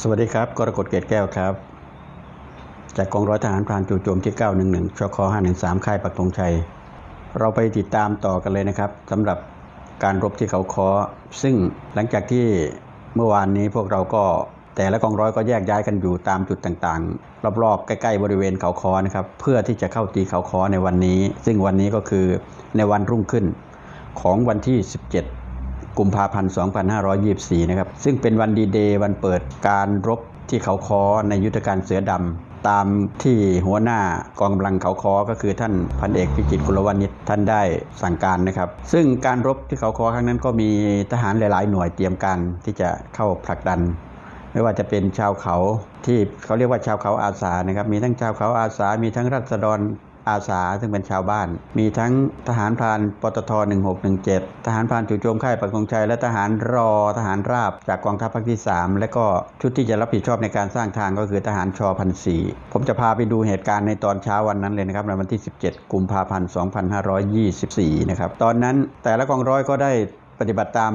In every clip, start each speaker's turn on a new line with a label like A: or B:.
A: สวัสดีครับกรกฎเกตแก้วครับ จากกองร้อยทหารพรานจู่โจมที่ 911ชค513 ค่ายปักธงชัย เราไปติดตามต่อกันเลยนะครับสำหรับการรบที่เขาคอซึ่งหลังจากที่เมื่อวานนี้พวกเราก็แต่ละกองร้อยก็แยกย้ายกันอยู่ตามจุดต่างๆ รอบๆ ใกล้ๆ บริเวณเขาคอนะครับเพื่อที่จะเข้าตีเขาคอในวันนี้ ซึ่งวันนี้ก็คือในวันรุ่งขึ้นของวันที่ 17 กุมภาพันธ์ 2524 นะครับ ซึ่งเป็นวันดีเดย์วันเปิดการรบที่เขาคอในยุทธการเสือดำ ตามที่หัวหน้ากองกำลังเขาคอก็คือท่านพันเอกพิจิตรกุลวณิชท่านได้สั่งการนะครับ ซึ่งการรบที่เขาคอครั้งนั้นก็มีทหารหลายๆ หน่วยเตรียมการที่จะเข้าผลักดันไม่ว่าจะเป็นชาวเขาที่เขาเรียกว่าชาวเขาอาสานะครับ มีทั้งชาวเขาอาสา มีทั้งรัษฎร อาสาซึ่งเป็นชาวบ้าน มีทั้งทหารพรานปตท 1617 ทหารพรานจู่โจมค่ายปักธงชัย และทหารรอทหารราบจากกองทัพภาคที่ 3 และก็ชุดที่จะรับผิดชอบในการสร้างทางก็คือทหารชอพันสีผมจะพาไปดูเหตุการณ์ในตอนเช้าวันนั้นเลยนะครับในวันที่ 17 กุมภาพันธ์ 2524 นะครับ ตอนนั้นแต่ละกองร้อยก็ได้ปฏิบัติตาม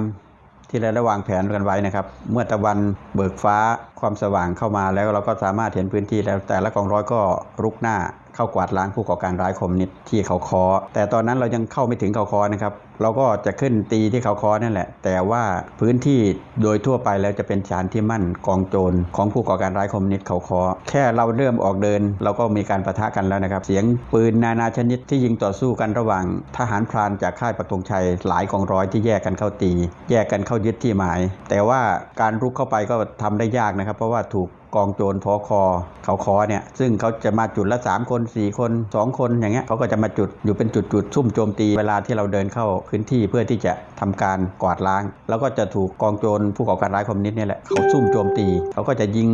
A: ที่เราได้วางแผนกันไว้นะครับ เมื่อตะวันเบิกฟ้า ความสว่างเข้ามาแล้วเราก็สามารถเห็นพื้นที่แล้วแต่ละกองร้อยก็รุกหน้าเข้ากวาดล้างผู้ก่อการร้ายคอมนิสต์ที่เขาคอ แต่ตอนนั้นเรายังเข้าไม่ถึงเขาคอนะครับ เราก็จะขึ้นตีที่เขาคอนั่นแหละ แต่ว่าพื้นที่โดยทั่วไปแล้วจะเป็นฐานที่มั่นกองโจรของผู้ก่อการร้ายคอมนิสต์เขาคอ แค่เราเริ่มออกเดิน เราก็มีการประทะกันแล้วนะครับ เสียงปืนนานาชนิดที่ยิงต่อสู้กันระหว่าง ทหารพรานจากค่ายปักธงชัยหลายกองร้อยที่แยกกันเข้าตี แยกกันเข้ายึดที่หมาย แต่ว่าการรุกเข้าไปก็ทำได้ยากนะครับเพราะว่าถูก กองโจรพอคอเขาคอเนี่ยซึ่งเขาจะมาจุดละ 3 คน 4 คน 2 คนอย่างเงี้ยเขาก็จะมาจุดอยู่เป็นจุดๆซุ่มโจมตีเวลาที่เราเดินเข้าพื้นที่เพื่อที่จะทำการกวาดล้าง แล้วก็จะถูกกองโจรผู้ก่อการร้ายคอมมิวนิสต์เนี่ยแหละเขาซุ่มโจมตีเขาก็จะยิง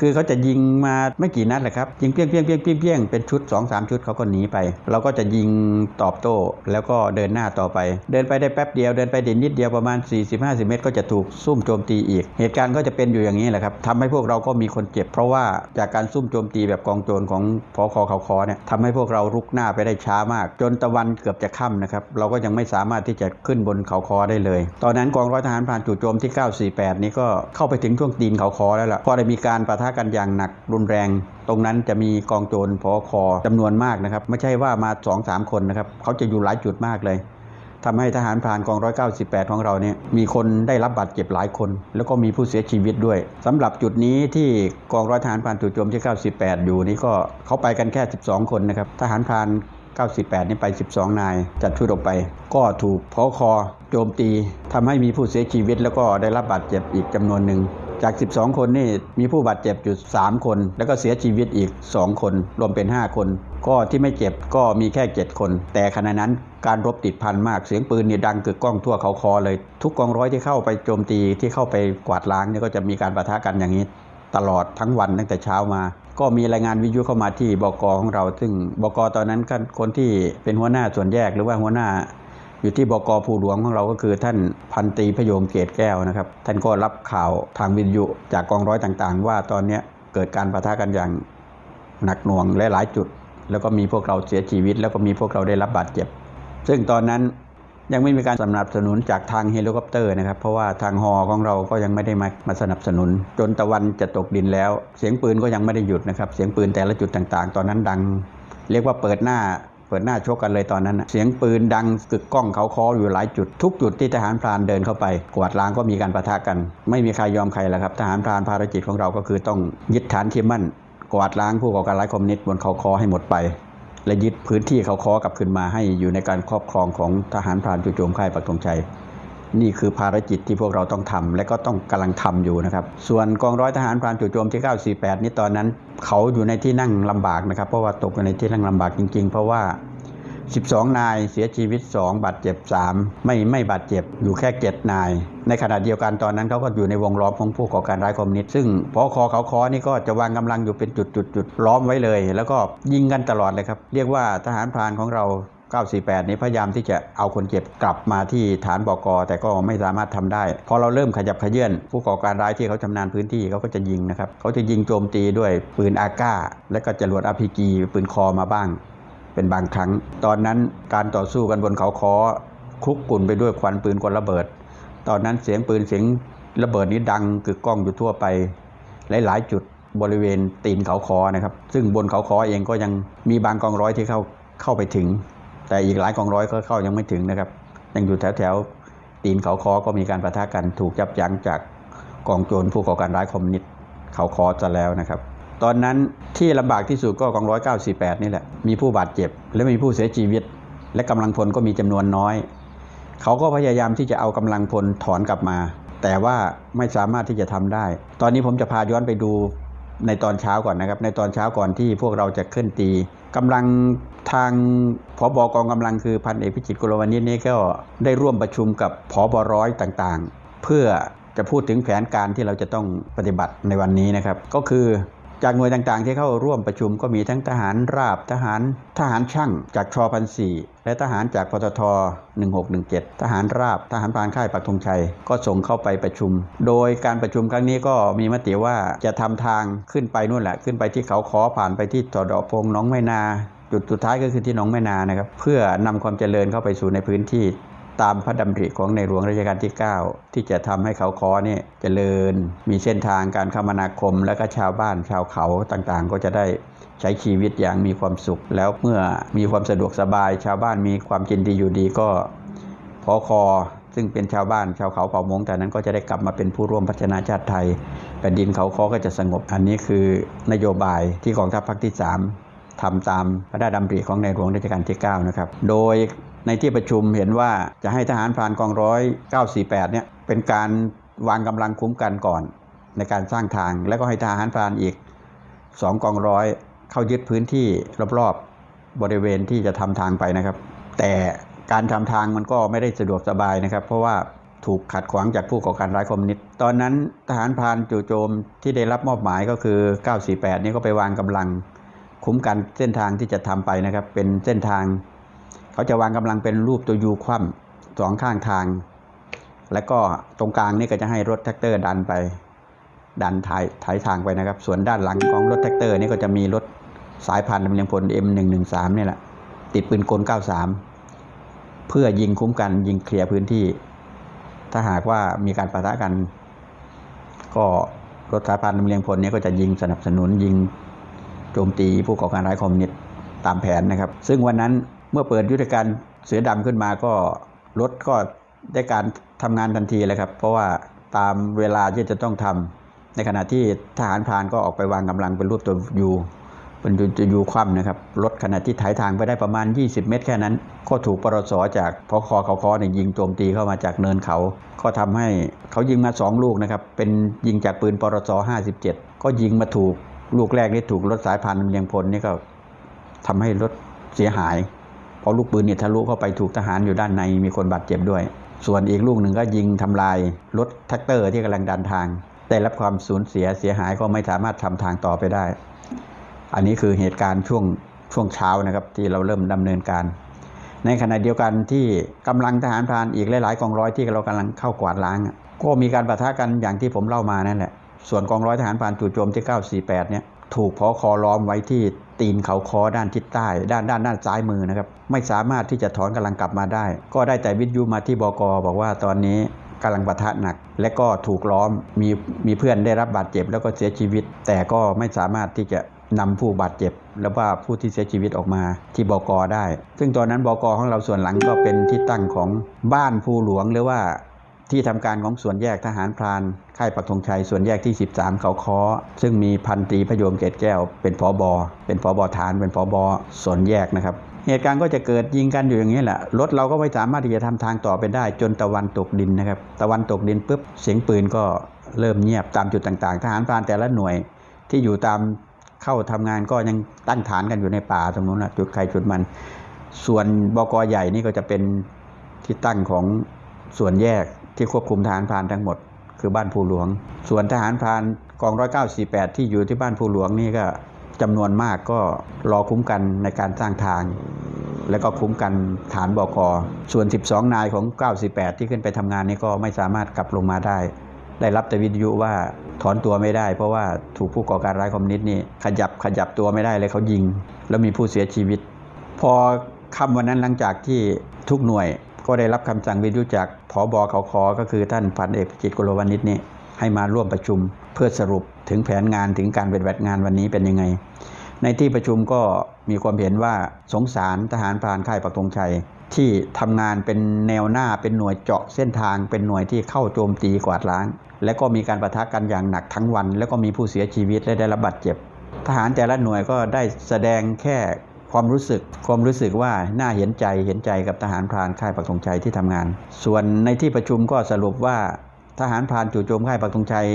A: คือเขาจะยิงมาไม่กี่นัดแหละครับยิงเปี้ยงเปี้ยงเปี้ยงเปี้ยงเปี้ยงเป็นชุด 2 3 ชุดเขาก็หนีไปเราก็จะยิงตอบโต้แล้วก็เดินหน้าต่อไป เดินไปได้แป๊บเดียวเดินไปเด่นนิดเดียวประมาณ 40-50 เมตร ก็จะถูกซุ่มโจมตีอีก เหตุการณ์ก็จะเป็นอยู่อย่างนี้แหละครับทำให้พวกเราก็มีคนเจ็บ เพราะว่าจากการซุ่มโจมตีแบบกองโจรของพอคอเขาคอเนี่ยทำให้พวกเรารุกหน้าไปได้ช้ามาก จนตะวันเกือบจะค่ำนะครับเราก็ยังไม่สามารถที่จะขึ้นบนเขาคอได้เลย ตอนนั้นกองร้อยทหารพรานจู่โจมที่ 948 นี้ก็เข้าไปถึงช่วงตีนเขาคอแล้วล่ะก็ได้มีการปะทะกันอย่างหนักรุนแรงตรงนั้นจะมีกองโจรพอคอจำนวนมากนะครับ ไม่ใช่ว่ามา2อสามคนนะครับ เขาจะอยู่หลายจุดมากเลย ทำให้ทหารพรานกอง 198 ของเราเนี่ยมีคนได้รับบาดเจ็บหลายคน แล้วก็มีผู้เสียชีวิตด้วยสำหรับจุดนี้ที่กองร้อยทหารพรานจู่โจมที่ 98 อยู่นี่ก็เขาไปกันแค่ 12 คนนะครับทหารพราน 98 นี่ไป 12 นายจัดชุดออกไป ก็ถูกพอคอโจมตีทำให้มีผู้เสียชีวิต แล้วก็ได้รับบาดเจ็บอีกจำนวนหนึ่งจาก 12 คนนี่มีผู้บาดเจ็บอยู่ 3 คน แล้วก็เสียชีวิตอีก 2 คน รวมเป็น 5 คน ก็ที่ไม่เจ็บก็มีแค่ 7 คน แต่ขณะนั้นการรบติดพันมาก เสียงปืนเนี่ยดังกึกก้องทั่วเขาคอเลย ทุกกองร้อยที่เข้าไปโจมตีที่เข้าไปกวาดล้างเนี่ยก็จะมีการประทะกันอย่างนี้ ตลอดทั้งวันตั้งแต่เช้ามา ก็มีรายงานวิทยุเข้ามาที่บกของเรา ซึ่งบกตอนนั้นก็คนที่เป็นหัวหน้าส่วนแยกหรือว่าหัวหน้า อยู่ที่บกภูหลวงของเราก็คือ ท่านพันตรีพยงเกตแก้วนะครับ ท่านก็รับข่าวทางวิทยุจากกองร้อยต่างๆ ว่าตอนนี้เกิดการประทะกันอย่างหนักหน่วงลหลายจุด แล้วก็มีพวกเราเสียชีวิต แล้วก็มีพวกเราได้รับบาดเจ็บ ซึ่งตอนนั้นยังไม่มีการสนับสนุนจากทางเฮลิคอปเตอร์นะครับ เพราะว่าทางฮอของเราก็ยังไม่ได้มามาสนับสนุน จนตะวันจะตกดินแล้ว เสียงปืนก็ยังไม่ได้หยุดนะครับ เสียงปืนแต่ละจุดต่างๆ ตอนนั้นดัง เรียกว่าเปิดหน้าเปิดหน้าชกกันเลยตอนนั้น เสียงปืนดังกึกก้องเขาคออยู่หลายจุด ทุกจุดที่ทหารพรานเดินเข้าไป กวาดล้างก็มีการประทะกัน ไม่มีใครยอมใครแล้วครับ ทหารพรานภารกิจของเราก็คือต้องยึดฐานที่มั่น กวาดล้างผู้ก่อการร้ายคอมมิวนิสต์บนเขาคอให้หมดไป และยึดพื้นที่เขาคอกลับคืนมาให้อยู่ในการครอบครองของทหารพรานจู่โจมค่ายปักธงชัย นี่คือภารกิจที่พวกเราต้องทำและก็ต้องกำลังทำอยู่นะครับ ส่วนกองร้อยทหารพรานจู่โจมที่ 948 นี้ตอนนั้น เขาอยู่ในที่นั่งลำบากนะครับ เพราะว่าตกอยู่ในที่นั่งลำบากจริง ๆ เพราะว่า 12 นายเสียชีวิต 2 บาดเจ็บ 3 ไม่ไม่บาดเจ็บอยู่แค่ 7 นาย ในขณะเดียวกันตอนนั้นเขาก็อยู่ในวงล้อมของผู้ก่อการร้ายคอมมิวนิสต์ซึ่งพอคอเขาคอนี่ก็จะวางกำลังอยู่เป็นจุดจุดจุดล้อมไว้เลย แล้วก็ยิงกันตลอดเลยครับ เรียกว่าทหารพรานของเรา 948 นี้พยายามที่จะเอาคนเจ็บกลับมาที่ฐานบกแต่ก็ไม่สามารถทำได้พอเราเริ่มขยับขยื่นผู้ก่อการร้ายที่เขาชำนาญพื้นที่เขาก็จะยิงนะครับเขาจะยิงโจมตีด้วยปืนอาก้า และก็จรวด RPG ปืนคอมาบ้าง เป็นบางครั้ง ตอนนั้นการต่อสู้กันบนเขาคอคลุกกลุ่นไปด้วยควันปืนกลระเบิด ตอนนั้นเสียงปืนเสียงระเบิดนี้ดังกึกก้องอยู่ทั่วไป หลาย ๆ จุดบริเวณตีนเขาคอนะครับ ซึ่งบนเขาคอเองก็ยังมีบางกองร้อยที่เข้าเข้าไปถึง แต่อีกหลายกองร้อยก็เข้ายังไม่ถึงนะครับ ยังอยู่แถวแถวๆตีนเขาคอก็มีการประทะกันถูกยับยั้งจากกองโจรผู้ก่อการร้ายคอมมิวนิสต์เขาคอจะแล้วนะครับ ตอนนั้นที่ลำบากที่สุดก็กองร้อย948นี่แหละ มีผู้บาดเจ็บ และมีผู้เสียชีวิต และกำลังพลก็มีจำนวนน้อย เขาก็พยายามที่จะเอากำลังพลถอนกลับมา แต่ว่าไม่สามารถที่จะทำได้ ตอนนี้ผมจะพาย้อนไปดูในตอนเช้าก่อนนะครับ ในตอนเช้าก่อนที่พวกเราจะขึ้นตีกำลังทางผบกองกำลังคือพันเอกพิจิตรกุลวณิชนี่ก็ได้ร่วมประชุมกับผบร้อยต่างๆ เพื่อจะพูดถึงแผนการที่เราจะต้องปฏิบัติในวันนี้นะครับ ก็คือ จากหน่วยต่างๆ ที่เข้าร่วมประชุมก็มีทั้งทหารราบทหารทหารช่างจากชพันสี่และทหารจากปตท 1617 ทหารราบ ทหารพรานค่ายปักธงชัย ก็ส่งเข้าไปประชุม โดยการประชุมครั้งนี้ก็มีมติว่าจะทำทางขึ้นไปนู่นแหละ ขึ้นไปที่เขาขอผ่านไปที่ตอดอพงน้องไม้นา จุดสุดท้ายก็คือที่หนองแม่นานะครับ เพื่อนำความเจริญเข้าไปสู่ในพื้นที่ ตามพระดำริของในหลวงรัชกาลที่ 9 ที่จะทำให้เขาคอเนี่ยเจริญ มีเส้นทางการคมนาคม และก็ชาวบ้านชาวเขาต่างๆ ก็จะได้ใช้ชีวิตอย่างมีความสุข แล้วเมื่อมีความสะดวกสบาย ชาวบ้านมีความกินดีอยู่ดีก็พอคอซึ่งเป็นชาวบ้านชาวเขาเผ่ามงแต่นั้นก็จะได้กลับมาเป็นผู้ร่วมพัฒนาชาติไทยแผ่นดินเขาคอก็จะสงบอันนี้คือนโยบายที่กองทัพภาคที่ 3ทำตามพระราชดำริของในหลวงรัชกาลที่ 9 นะครับ โดย ในที่ประชุมเห็นว่าจะให้ทหารพรานกองร้อย948เนี่ยเป็นการวางกำลังคุ้มกันก่อน ในการสร้างทาง แล้วก็ให้ทหารพรานอีก 2 กองร้อยเข้ายึดพื้นที่รอบๆบริเวณที่จะทำทางไปนะครับ แต่การทำทางมันก็ไม่ได้สะดวกสบายนะครับ เพราะว่าถูกขัดขวางจากผู้ก่อการร้ายคอมมิวนิสต์ตอนนั้นทหารพรานจู่โจมที่ได้รับมอบหมายก็คือ 948 นี่ก็ไปวางกำลังคุ้มกันเส้นทางที่จะทำไปนะครับ เป็นเส้นทาง เขาจะวางกำลังเป็นรูปตัวยูคว่ำสองข้างทาง แล้วก็ตรงกลางนี่ก็จะให้รถแท็กเตอร์ดันไป ดันถ่ายถ่ายทางไปนะครับ ส่วนด้านหลังของรถแท็กเตอร์นี่ก็จะมีรถสายพันธุ์ลำเลียงพล M113 นี่แหละติดปืนกล 93 เพื่อยิงคุ้มกันยิงเคลียร์พื้นที่ ถ้าหากว่ามีการปะทะกัน ก็รถสายพันธุ์ลำเลียงพลนี้ก็จะยิงสนับสนุนยิงโจมตีผู้ก่อการร้ายคอมมิวนิสต์ตามแผนนะครับ ซึ่งวันนั้น เมื่อเปิดยุทธการเสือดำขึ้นมาก็รถก็ได้การทำงานทันทีเลยครับ เพราะว่าตามเวลาที่จะต้องทำในขณะที่ทหารพรานก็ออกไปวางกำลังเป็นรูปตัวยูเป็นตัวยูคว่ำนะครับรถขณะที่ถ่ายทางไปได้ประมาณ 20 เมตรแค่นั้น ก็ถูกปรสจากพอคอเขาคอเนี่ยยิงโจมตีเข้ามาจากเนินเขา ก็ทำให้เขายิงมาสองลูกนะครับ เป็นยิงจากปืนปรส57 ก็ยิงมาถูกลูกแรกนี่ถูกรถสายพันธุ์ลำเลียงพลนี่ก็ทำให้รถเสียหาย เพราะลูกปืนเนี่ยทะลุเข้าไปถูกทหารอยู่ด้านในมีคนบาดเจ็บด้วย ส่วนอีกลูกหนึ่งก็ยิงทำลายรถแท็กเตอร์ที่กำลังดันทาง ได้รับความสูญเสียเสียหายก็ไม่สามารถทำทางต่อไปได้ อันนี้คือเหตุการณ์ช่วงช่วงเช้านะครับที่เราเริ่มดำเนินการ ในขณะเดียวกันที่กำลังทหารพรานอีกหลายๆกองร้อยที่เรากำลังเข้ากวาดล้าง ก็มีการปะทะกันอย่างที่ผมเล่ามานั่นแหละส่วนกองร้อยทหารพรานจู่โจมที่ 948 เนี่ยถูกพอคอล้อมไว้ที่ ตีนเขาคอด้านทิศใต้ ด้านด้านด้านซ้ายมือนะครับ ไม่สามารถที่จะถอนกำลังกลับมาได้ ก็ได้แต่วิทยุมาที่บกบอกว่าตอนนี้กำลังปะทะหนัก และก็ถูกล้อมมีมีเพื่อนได้รับบาดเจ็บ แล้วก็เสียชีวิต แต่ก็ไม่สามารถที่จะนำผู้บาดเจ็บ แล้วว่าผู้ที่เสียชีวิตออกมาที่บกได้ ซึ่งตอนนั้นบกของเราส่วนหลังก็เป็นที่ตั้งของบ้านภูหลวงหรือว่า ที่ทำการของส่วนแยกทหารพรานค่ายปักธงชัยส่วนแยกที่ 13 เขาค้อ ซึ่งมีพันตรีพระโยมเกตแก้ว เป็นผอบอเป็นผอบอฐาน เป็นผอบอส่วนแยกนะครับ เหตุการณ์ก็จะเกิดยิงกันอยู่อย่างนี้แหละรถเราก็ไม่สามารถที่จะทำทางต่อไปได้ จนตะวันตกดินนะครับ ตะวันตกดินปุ๊บเสียงปืนก็เริ่มเงียบตามจุดต่างๆ ทหารพรานแต่ละหน่วยที่อยู่ตามเข้าทำงานก็ยังตั้งฐานกันอยู่ในป่าตรงนู้นนะจุดใครจุดมัน ส่วนบกใหญ่นี่ก็จะเป็นที่ตั้งของส่วนแยก ที่ควบคุมทหารพรานทั้งหมด คือบ้านภูหลวง ส่วนทหารพรานกองร้อยเก้าสี่แปดที่อยู่ที่บ้านภูหลวงนี่ก็จำนวนมากก็รอคุ้มกันในการสร้างทาง แล้วก็คุ้มกันฐานบกส่วน 12 นายของ 98 ที่ขึ้นไปทำงานนี่ก็ไม่สามารถกลับลงมาได้ ได้รับแต่วิทยุว่าถอนตัวไม่ได้ เพราะว่าถูกผู้ก่อการร้ายคอมมิวนิสต์นี่ขยับขยับตัวไม่ได้เลยเขายิง แล้วมีผู้เสียชีวิต พอค่ำวันนั้นหลังจากที่ทุกหน่วย ก็ได้รับคำสั่งวิทยุจากผอบอเขาคอก็คือท่านพันเอกพิจิตรกุลวณิชนี่ให้มาร่วมประชุมเพื่อสรุปถึงแผนงานถึงการปฏิบัติงานวันนี้เป็นยังไง ในที่ประชุมก็มีความเห็นว่าสงสารทหารพรานค่ายปักธงชัย ที่ทำงานเป็นแนวหน้าเป็นหน่วยเจาะเส้นทาง เป็นหน่วยที่เข้าโจมตีกวาดล้าง และก็มีการประทะกันอย่างหนักทั้งวัน แล้วก็มีผู้เสียชีวิตและได้รับบาดเจ็บ ทหารแต่ละหน่วยก็ได้แสดงแค่ ความรู้สึกความรู้สึกว่าน่าเห็นใจเห็นใจกับทหารพรานค่ายปักธงชัยที่ทำงาน ส่วนในที่ประชุมก็สรุปว่าทหารพรานจู่โจมค่ายปักธงชัย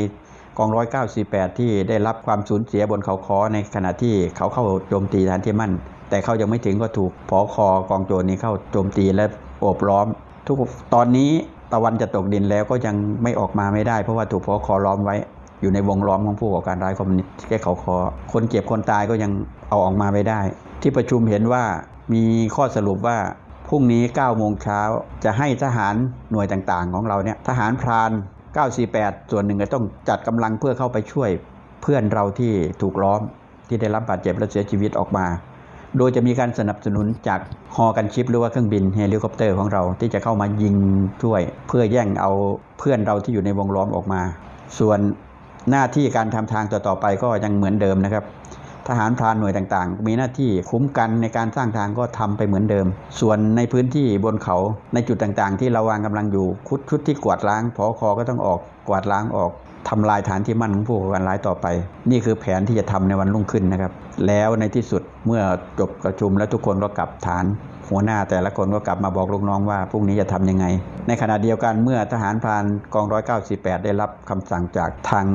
A: กองร้อย948ที่ได้รับความสูญเสียบนเขาคอในขณะที่เขาเข้าโจมตีฐานที่มั่น แต่เขายังไม่ถึงก็ถูกพอคอกองโจรนี้เข้าโจมตีและโอบล้อม ทุกตอนนี้ตะวันจะตกดินแล้วก็ยังไม่ออกมาไม่ได้ เพราะว่าถูกพอคอล้อมไว้อยู่ในวงล้อมของผู้ก่อการร้ายคอมมิวนิสต์แก้เขาคอคนเจ็บคนตายก็ยังเอาออกมาไม่ได้ ที่ประชุมเห็นว่ามีข้อสรุปว่าพรุ่งนี้9โมงเช้าจะให้ทหารหน่วยต่างๆ ของเราเนี่ยทหารพราน 948 ส่วนหนึ่งก็ต้องจัดกำลังเพื่อเข้าไปช่วยเพื่อนเราที่ถูกล้อมที่ได้รับบาดเจ็บและเสียชีวิตออกมา โดยจะมีการสนับสนุนจากฮอกันชิปหรือว่าเครื่องบินเฮลิคอปเตอร์ของเราที่จะเข้ามายิงช่วย เพื่อแย่งเอาเพื่อนเราที่อยู่ในวงล้อมออกมา ส่วนหน้าที่การทำทางต่อๆไปก็ยังเหมือนเดิมนะครับ ทหารพรานหน่วยต่างๆ มีหน้าที่คุ้มกันในการสร้างทางก็ทำไปเหมือนเดิม ส่วนในพื้นที่บนเขาในจุดต่างๆ ที่เราวางกำลังอยู่คุดชุดที่กวาดล้างพอคอก็ต้องออกกวาดล้างออกทำลายฐานที่มั่นของผู้ก่อการร้ายต่อไป นี่คือแผนที่จะทำในวันรุ่งขึ้นนะครับ แล้วในที่สุดเมื่อจบประชุมแล้วทุกคนก็กลับฐาน หัวหน้าแต่ละคนก็กลับมาบอกลูกน้องว่าพรุ่งนี้จะทำยังไง ในขณะเดียวกันเมื่อทหารพรานกองร้อย98ได้รับคำสั่งจากทาง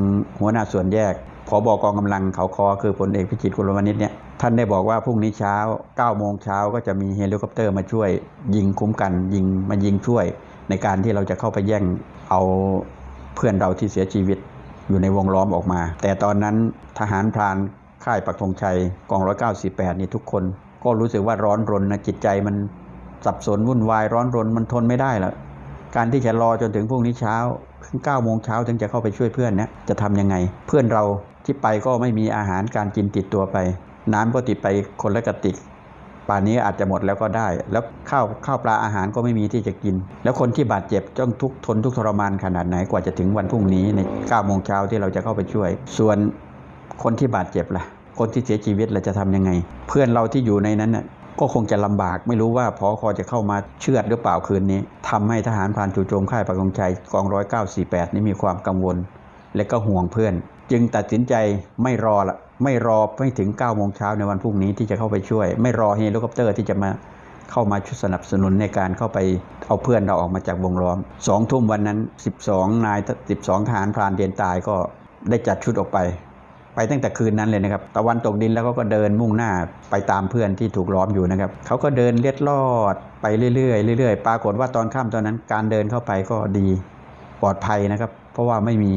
A: หัวหน้าส่วนแยก พบอกองกำลังเขาคอคือพลเอกพิจิตรกุลวณิชเนี่ยท่านได้บอกว่าพรุ่งนี้เช้า9โมงเช้าก็จะมีเฮลิคอปเตอร์มาช่วย ยิงคุ้มกันยิงมายิงช่วย ในการที่เราจะเข้าไปแย่งเอาเพื่อนเราที่เสียชีวิตอยู่ในวงล้อมออกมา แต่ตอนนั้นทหารพรานค่ายปักธงชัยกอง198นี่ทุกคน ก็รู้สึกว่าร้อนรนนะจิตใจมันสับสนวุ่นวายร้อนรนมันทนไม่ได้แล้วการที่จะรอจนถึงพรุ่งนี้เช้า ถึง9โมงเช้าถึงจะเข้าไปช่วยเพื่อนเนี่ยจะทำยังไง เพื่อนเราที่ไปก็ไม่มีอาหารการกินติดตัวไป น้ำก็ติดไปคนละกระติกป่านนี้อาจจะหมดแล้วก็ได้ แล้วข้าวข้าวปลาอาหารก็ไม่มีที่จะกิน แล้วคนที่บาดเจ็บต้องทุกทนทุกทรมานขนาดไหนกว่าจะถึงวันพรุ่งนี้ใน9โมงเช้าที่เราจะเข้าไปช่วย ส่วนคนที่บาดเจ็บล่ะ คนที่เสียชีวิตเราจะทำยังไง เพื่อนเราที่อยู่ในนั้นน่ะ ก็คงจะลำบากไม่รู้ว่าพอคอจะเข้ามาเชือดหรือเปล่าคืนนี้ทำให้ทหารพานจู่โจมค่ายปักธงชัยกองร้อยเก้าสี่แปดนี้มีความกังวล และก็ห่วงเพื่อน จึงตัดสินใจไม่รอละไม่รอไม่ถึง9โมงเช้าในวันพรุ่งนี้ที่จะเข้าไปช่วย ไม่รอเฮลิคอปเตอร์ที่จะมาเข้ามาชุดสนับสนุนในการเข้าไปเอาเพื่อนเราออกมาจากวงล้อมสองทุ่มวันนั้น 12 นาย 12ทหารพรานเดียนตายก็ได้จัดชุดออกไป ไปตั้งแต่คืนนั้นเลยนะครับตะวันตกดินแล้วก็ก็เดินมุ่งหน้าไปตามเพื่อนที่ถูกล้อมอยู่นะครับเขาก็เดินเลียดลอดไปเรื่อยๆเรื่อยๆ ปรากฏว่าตอนค่ำตอนนั้น การเดินเข้าไปก็ดีปลอดภัยนะครับ เพราะว่าไม่มี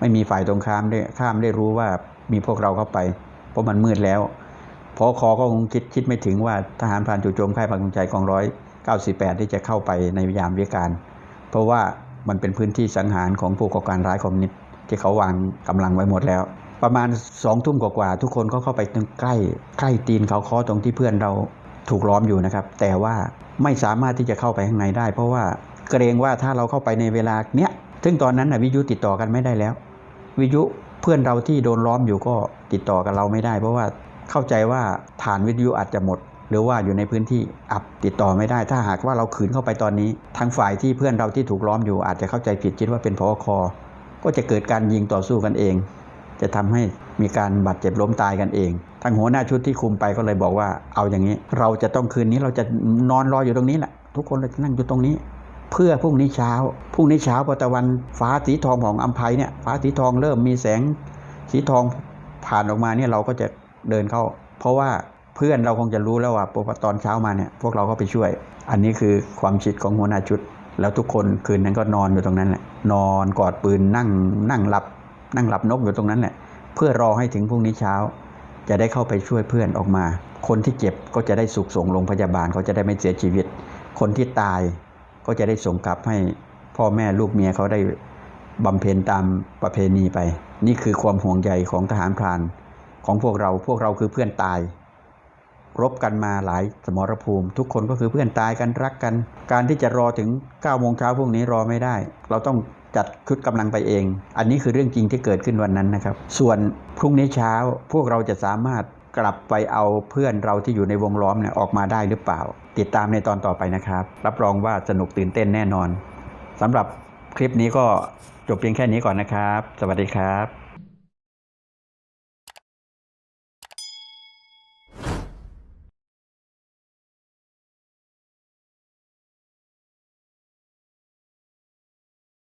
A: ไม่มีฝ่ายตรงข้ามได้ข้ามได้รู้ว่ามีพวกเราเข้าไป เพราะมันมืดแล้วพอคอก็คงคิดคิดไม่ถึงว่าทหารพรานจู่โจมค่ายปังใจกองร้อย98ที่จะเข้าไปในยามวิการ เพราะว่ามันเป็นพื้นที่สังหารของผู้ก่อการร้ายคอมมิวนิสต์ที่เขาวางกำลังไว้หมดแล้ว ประมาณสองทุ่มกว่าๆทุกคนก็เข้าไปใกล้ใกล้ตีนเขาคอตรงที่เพื่อนเราถูกล้อมอยู่นะครับ แต่ว่าไม่สามารถที่จะเข้าไปข้างในได้ เพราะว่าเกรงว่าถ้าเราเข้าไปในเวลาเนี้ยซึ่งตอนนั้นนะวิทยุติดต่อกันไม่ได้แล้ว วิทยุเพื่อนเราที่โดนล้อมอยู่ก็ติดต่อกับเราไม่ได้ เพราะว่าเข้าใจว่าฐานวิทยุอาจจะหมด หรือว่าอยู่ในพื้นที่อับติดต่อไม่ได้ ถ้าหากว่าเราขืนเข้าไปตอนนี้ ทางฝ่ายที่เพื่อนเราที่ถูกล้อมอยู่อาจจะเข้าใจผิดคิดว่าเป็นพอคอก็จะเกิดการยิงต่อสู้กันเอง จะทำให้มีการบาดเจ็บล้มตายกันเอง ทางหัวหน้าชุดที่คุมไปก็เลยบอกว่า เอาอย่างนี้ เราจะต้องคืนนี้เราจะนอนรออยู่ตรงนี้แหละ ทุกคนเราจะนั่งอยู่ตรงนี้ เพื่อพรุ่งนี้เช้า พรุ่งนี้เช้าพอตะวันฟ้าสีทองของอัมภัยเนี่ย ฟ้าสีทองเริ่มมีแสงสีทองผ่านออกมาเนี่ยเราก็จะเดินเข้า เพราะว่าเพื่อนเราคงจะรู้แล้วว่าพอตอนเช้ามาเนี่ยพวกเราก็ไปช่วย อันนี้คือความคิดของหัวหน้าชุด แล้วทุกคนคืนนั้นก็นอนอยู่ตรงนั้นแหละ นอนกอดปืนนั่งนั่งหลับ นั่งหลับนกอยู่ตรงนั้นแหละเพื่อรอให้ถึงพรุ่งนี้เช้า จะได้เข้าไปช่วยเพื่อนออกมา คนที่เจ็บก็จะได้สุขส่งโรงพยาบาลเขาจะได้ไม่เสียชีวิต คนที่ตายก็จะได้ส่งกลับให้พ่อแม่ลูกเมียเขาได้บำเพ็ญตามประเพณีไป นี่คือความห่วงใยของทหารพราน ของพวกเราพวกเราคือเพื่อนตาย รบกันมาหลายสมรภูมิ ทุกคนก็คือเพื่อนตายกันรักกัน การที่จะรอถึง9โมงเช้าพรุ่งนี้รอไม่ได้ เราต้อง จัดชุดกำลังไปเอง อันนี้คือเรื่องจริงที่เกิดขึ้นวันนั้นนะครับ ส่วนพรุ่งนี้เช้าพวกเราจะสามารถกลับไปเอาเพื่อนเราที่อยู่ในวงล้อมเนี่ยออกมาได้หรือเปล่า ติดตามในตอนต่อไปนะครับ รับรองว่าสนุกตื่นเต้นแน่นอนสำหรับคลิปนี้ก็จบเพียงแค่นี้ก่อนนะครับ สวัสดีครับ